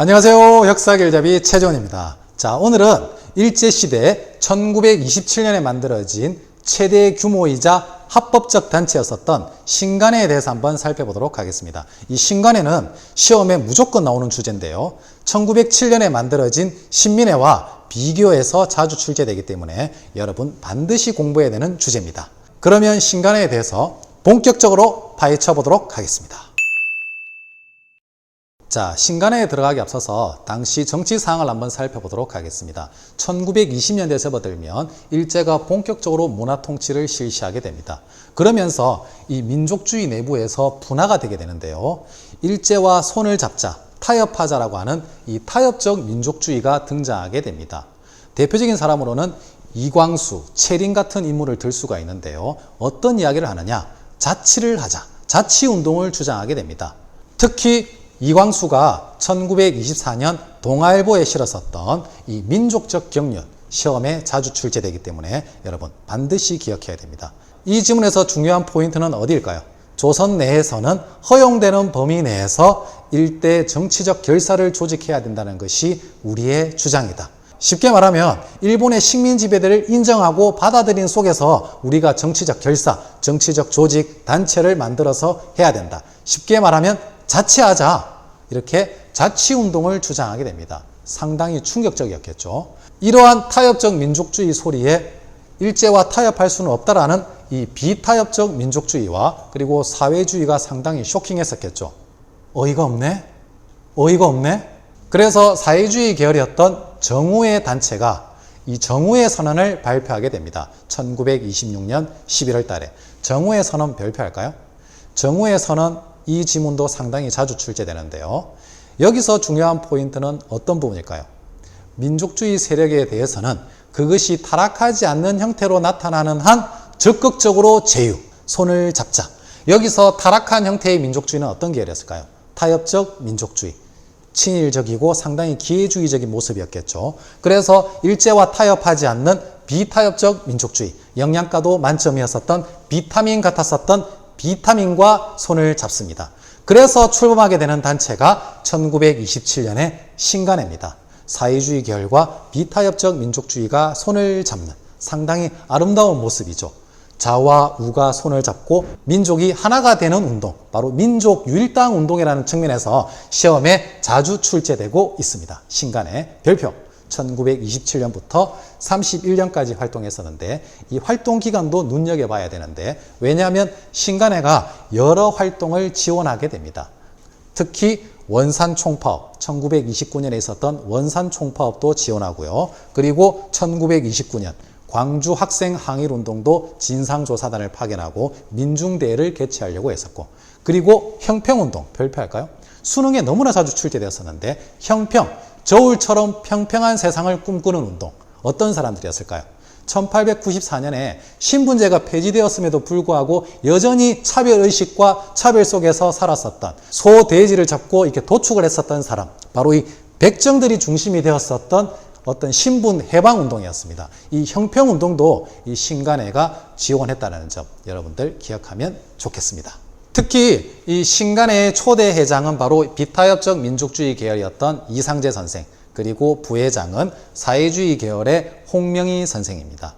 안녕하세요. 역사길잡이 최재원입니다. 자, 오늘은 일제시대 1927년에 만들어진 최대 규모이자 합법적 단체였었던 신간회에 대해서 한번 살펴보도록 하겠습니다. 이 신간회는 시험에 무조건 나오는 주제인데요. 1907년에 만들어진 신민회와 비교해서 자주 출제되기 때문에 여러분 반드시 공부해야 되는 주제입니다. 그러면 신간회에 대해서 본격적으로 파헤쳐 보도록 하겠습니다. 자, 신간회에 들어가기 앞서서 당시 정치 상황을 한번 살펴보도록 하겠습니다. 1920년대 접어들면 일제가 본격적으로 문화 통치를 실시하게 됩니다. 그러면서 이 민족주의 내부에서 분화가 되게 되는데요. 일제와 손을 잡자, 타협하자라고 하는 이 타협적 민족주의가 등장하게 됩니다. 대표적인 사람으로는 이광수, 채린 같은 인물을 들 수가 있는데요. 어떤 이야기를 하느냐? 자치를 하자, 자치 운동을 주장하게 됩니다. 특히 이광수가 1924년 동아일보에 실었었던 이 민족적 경륜 시험에 자주 출제되기 때문에 여러분 반드시 기억해야 됩니다. 이 지문에서 중요한 포인트는 어디일까요? 조선 내에서는 허용되는 범위 내에서 일대 정치적 결사를 조직해야 된다는 것이 우리의 주장이다. 쉽게 말하면 일본의 식민 지배들을 인정하고 받아들인 속에서 우리가 정치적 결사, 정치적 조직, 단체를 만들어서 해야 된다. 쉽게 말하면 자치하자. 이렇게 자치 운동을 주장하게 됩니다. 상당히 충격적이었겠죠. 이러한 타협적 민족주의 소리에 일제와 타협할 수는 없다라는 이 비타협적 민족주의와 그리고 사회주의가 상당히 쇼킹했었겠죠. 어이가 없네? 어이가 없네? 그래서 사회주의 계열이었던 정우의 단체가 이 정우의 선언을 발표하게 됩니다. 1926년 11월 달에. 정우의 선언 발표할까요? 정우의 선언 이 지문도 상당히 자주 출제되는데요. 여기서 중요한 포인트는 어떤 부분일까요? 민족주의 세력에 대해서는 그것이 타락하지 않는 형태로 나타나는 한 적극적으로 제휴, 손을 잡자. 여기서 타락한 형태의 민족주의는 어떤 계열이었을까요? 타협적 민족주의. 친일적이고 상당히 기회주의적인 모습이었겠죠. 그래서 일제와 타협하지 않는 비타협적 민족주의, 영양가도 만점이었었던 비타민 같았었던 비타민과 손을 잡습니다. 그래서 출범하게 되는 단체가 1927년의 신간회입니다. 사회주의 계열과 비타협적 민족주의가 손을 잡는 상당히 아름다운 모습이죠. 자와 우가 손을 잡고 민족이 하나가 되는 운동, 바로 민족 유일당 운동이라는 측면에서 시험에 자주 출제되고 있습니다. 신간의 별표. 1927년부터 31년까지 활동했었는데 이 활동 기간도 눈여겨봐야 되는데 왜냐하면 신간회가 여러 활동을 지원하게 됩니다. 특히 원산 총파업, 1929년에 있었던 원산 총파업도 지원하고요. 그리고 1929년 광주 학생 항일 운동도 진상조사단을 파견하고 민중대회를 개최하려고 했었고 그리고 형평운동 별표할까요? 수능에 너무나 자주 출제되었었는데 형평, 저울처럼 평평한 세상을 꿈꾸는 운동 어떤 사람들이었을까요? 1894년에 신분제가 폐지되었음에도 불구하고 여전히 차별의식과 차별 속에서 살았었던 소돼지를 잡고 이렇게 도축을 했었던 사람 바로 이 백정들이 중심이 되었었던 어떤 신분 해방 운동이었습니다. 이 형평 운동도 이 신간회가 지원했다는 점 여러분들 기억하면 좋겠습니다. 특히 이 신간회의 초대 회장은 바로 비타협적 민족주의 계열이었던 이상재 선생 그리고 부회장은 사회주의 계열의 홍명희 선생입니다.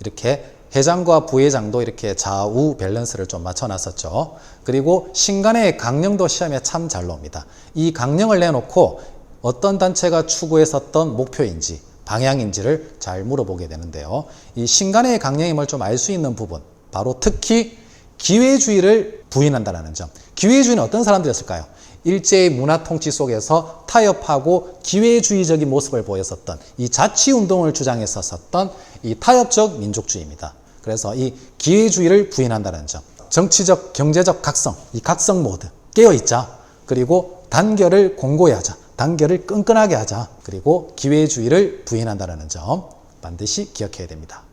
이렇게 회장과 부회장도 이렇게 좌우 밸런스를 좀 맞춰놨었죠. 그리고 신간회의 강령도 시험에 참 잘 나옵니다. 이 강령을 내놓고 어떤 단체가 추구했었던 목표인지 방향인지를 잘 물어보게 되는데요. 이 신간의 강령임을 좀 알 수 있는 부분, 바로 특히 기회주의를 부인한다는 점. 기회주의는 어떤 사람들이었을까요? 일제의 문화 통치 속에서 타협하고 기회주의적인 모습을 보였었던 이 자치 운동을 주장했었던 이 타협적 민족주의입니다. 그래서 이 기회주의를 부인한다는 점. 정치적, 경제적 각성, 이 각성 모드, 깨어있자. 그리고 단결을 공고히 하자. 단결을 끈끈하게 하자. 그리고 기회주의를 부인한다는 점 반드시 기억해야 됩니다.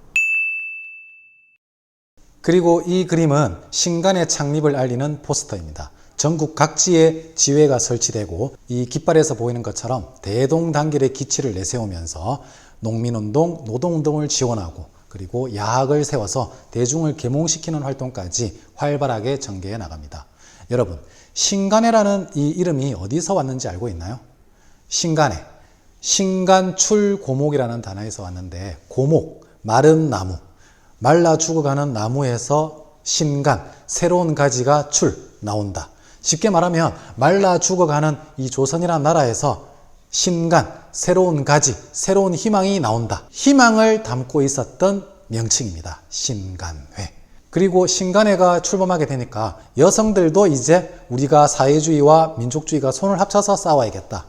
그리고 이 그림은 신간의 창립을 알리는 포스터입니다. 전국 각지에 지회가 설치되고 이 깃발에서 보이는 것처럼 대동단결의 기치를 내세우면서 농민운동, 노동운동을 지원하고 그리고 야학을 세워서 대중을 계몽시키는 활동까지 활발하게 전개해 나갑니다. 여러분, 신간회라는 이 이름이 어디서 왔는지 알고 있나요? 신간에 신간출 고목이라는 단어에서 왔는데 고목 마른 나무 말라 죽어가는 나무에서 신간 새로운 가지가 출 나온다. 쉽게 말하면 말라 죽어가는 이 조선이라는 나라에서 신간 새로운 가지 새로운 희망이 나온다. 희망을 담고 있었던 명칭입니다. 신간회. 그리고 신간회가 출범하게 되니까 여성들도 이제 우리가 사회주의와 민족주의가 손을 합쳐서 싸워야겠다.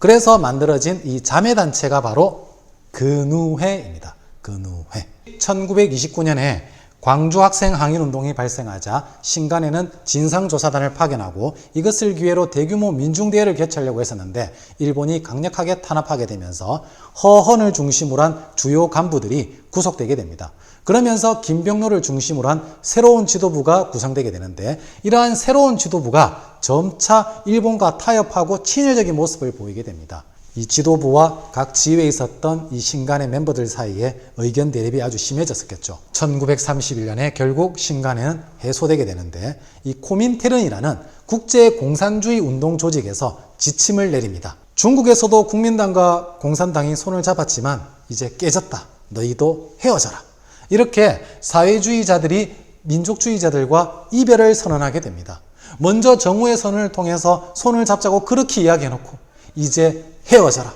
그래서 만들어진 이 자매단체가 바로 근우회입니다. 근우회. 1929년에 광주 학생 항일 운동이 발생하자 신간에는 진상조사단을 파견하고 이것을 기회로 대규모 민중대회를 개최하려고 했었는데 일본이 강력하게 탄압하게 되면서 허헌을 중심으로 한 주요 간부들이 구속되게 됩니다. 그러면서 김병로를 중심으로 한 새로운 지도부가 구성되게 되는데 이러한 새로운 지도부가 점차 일본과 타협하고 친일적인 모습을 보이게 됩니다. 이 지도부와 각 지회에 있었던 이 신간의 멤버들 사이에 의견 대립이 아주 심해졌었겠죠. 1931년에 결국 신간회는 해소되게 되는데 이 코민테른이라는 국제 공산주의 운동 조직에서 지침을 내립니다. 중국에서도 국민당과 공산당이 손을 잡았지만 이제 깨졌다. 너희도 헤어져라. 이렇게 사회주의자들이 민족주의자들과 이별을 선언하게 됩니다. 먼저 정우의 선을 통해서 손을 잡자고 그렇게 이야기해놓고 이제 헤어져라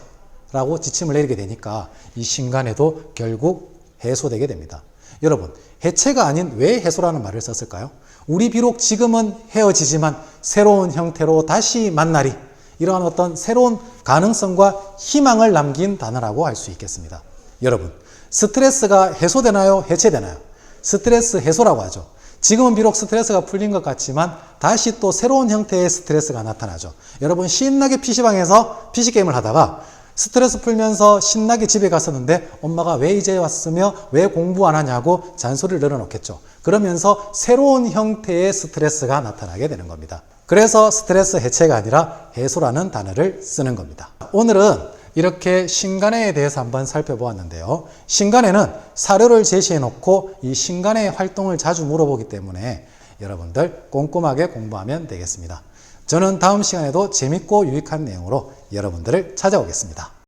라고 지침을 내리게 되니까 이 신간에도 결국 해소되게 됩니다. 여러분, 해체가 아닌 왜 해소라는 말을 썼을까요? 우리 비록 지금은 헤어지지만 새로운 형태로 다시 만나리 이러한 어떤 새로운 가능성과 희망을 남긴 단어라고 할 수 있겠습니다. 여러분, 스트레스가 해소되나요? 해체되나요? 스트레스 해소라고 하죠. 지금은 비록 스트레스가 풀린 것 같지만 다시 또 새로운 형태의 스트레스가 나타나죠. 여러분 신나게 PC방에서 PC게임을 하다가 스트레스 풀면서 신나게 집에 갔었는데 엄마가 왜 이제 왔으며 왜 공부 안 하냐고 잔소리를 늘어놓겠죠. 그러면서 새로운 형태의 스트레스가 나타나게 되는 겁니다. 그래서 스트레스 해체가 아니라 해소라는 단어를 쓰는 겁니다. 오늘은 이렇게 신간회에 대해서 한번 살펴보았는데요. 신간회는 사료를 제시해 놓고 이 신간회 활동을 자주 물어보기 때문에 여러분들 꼼꼼하게 공부하면 되겠습니다. 저는 다음 시간에도 재밌고 유익한 내용으로 여러분들을 찾아오겠습니다.